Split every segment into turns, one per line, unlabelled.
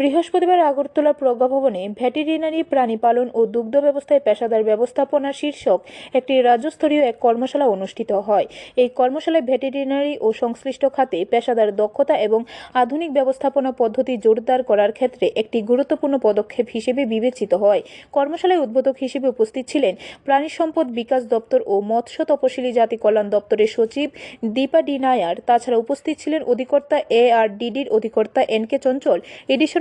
বৃহস্পতিবার আগরতলা প্রজ্ঞাভবনে ভেটেরিনারি প্রাণী পালন ও দুগ্ধ ব্যবস্থায় পেশাদার ব্যবস্থাপনা শীর্ষক একটি রাজ্যস্তরীয় এক কর্মশালা অনুষ্ঠিত হয়। এই কর্মশালায় ভেটেরিনারি ও সংশ্লিষ্ট খাতে পেশাদার দক্ষতা এবং আধুনিক ব্যবস্থাপনা পদ্ধতি জোরদার করার ক্ষেত্রে একটি গুরুত্বপূর্ণ পদক্ষেপ হিসেবে বিবেচিত হয়। কর্মশালায় উদ্বোধক হিসেবে উপস্থিত ছিলেন প্রাণী সম্পদ বিকাশ দপ্তর ও মৎস্য তপশিলি জাতি কল্যাণ দপ্তরের সচিব দীপা ডি নায়ার। তাছাড়া উপস্থিত ছিলেন অধিকর্তা এ আর ডিডির অধিকর্তা N K Chanchal.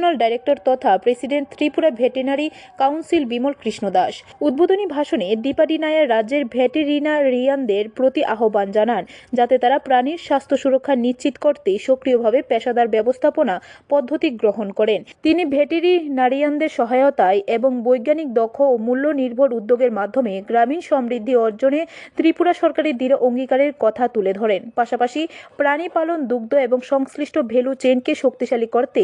Additional director তথা president Tripura veterinary council Bimal Krishna Das Dipa ভাষণে দীপা ডি নায়ার রাজ্যের ভেটেরিনারিয়ানদের প্রতি আহ্বান জানান, যাতে তারা প্রাণীর স্বাস্থ্য সুরক্ষা নিশ্চিত করতে সক্রিয়ভাবে পেশাদার ব্যবস্থাপনা পদ্ধতি গ্রহণ করেন। তিনি ভেটেরিনারিয়ানদের সহায়তায় এবং বৈজ্ঞানিক দক্ষ ও মূল্য নির্ভর উদ্যোগের মাধ্যমে গ্রামীণ সমৃদ্ধি অর্জনে ত্রিপুরা সরকারের দৃঢ় অঙ্গীকারের কথা তুলে ধরেন। পাশাপাশি প্রাণী পালন দুগ্ধ এবং সংশ্লিষ্ট ভ্যালু চেনকে শক্তিশালী করতে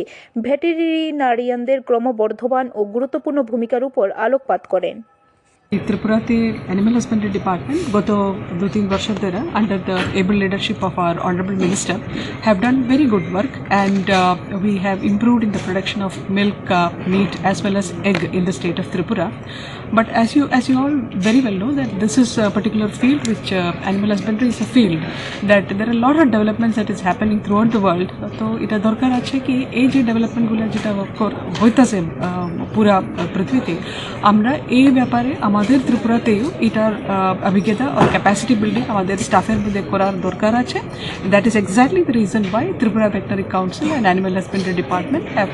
ভেটেরিনারিয়ানদের ক্রমবর্ধমান ও গুরুত্বপূর্ণ ভূমিকার উপর আলোকপাত করেন।
ত্রিপুরাতে অ্যানিমাল হাজবেন্ডারি ডিপার্টমেন্ট গত দু তিন বছর ধরে under the able leadership of our honourable minister have done very good work and we have improved in the production of milk, uh, meat as well as egg in the state of Tripura. But as you as you all very well know that this is a particular field which uh, animal husbandry is a field that there are a lot of developments that is happening throughout the world. তো এটা দরকার আছে কি এই যে ডেভেলপমেন্টগুলো যেটা কর- হইতাছে আহ, পুরা পৃথিবীতে আমরা এই ব্যাপারে আমাদের ত্রিপুরাতেও এটার অভিজ্ঞতা আর ক্যাপাসিটি বিল্ডিং আমাদের স্টাফের মধ্যে করার দরকার আছে that is exactly the reason why Tripura veterinary council and animal husbandry department have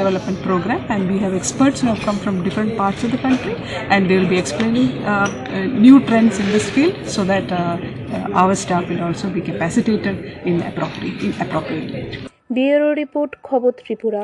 development program and we have experts who have come from different parts of the country and they will be explaining uh, uh, new trends in this field so that uh, uh, our staff will also be capacitated in appropriate in appropriate
bureau report খবর ত্রিপুরা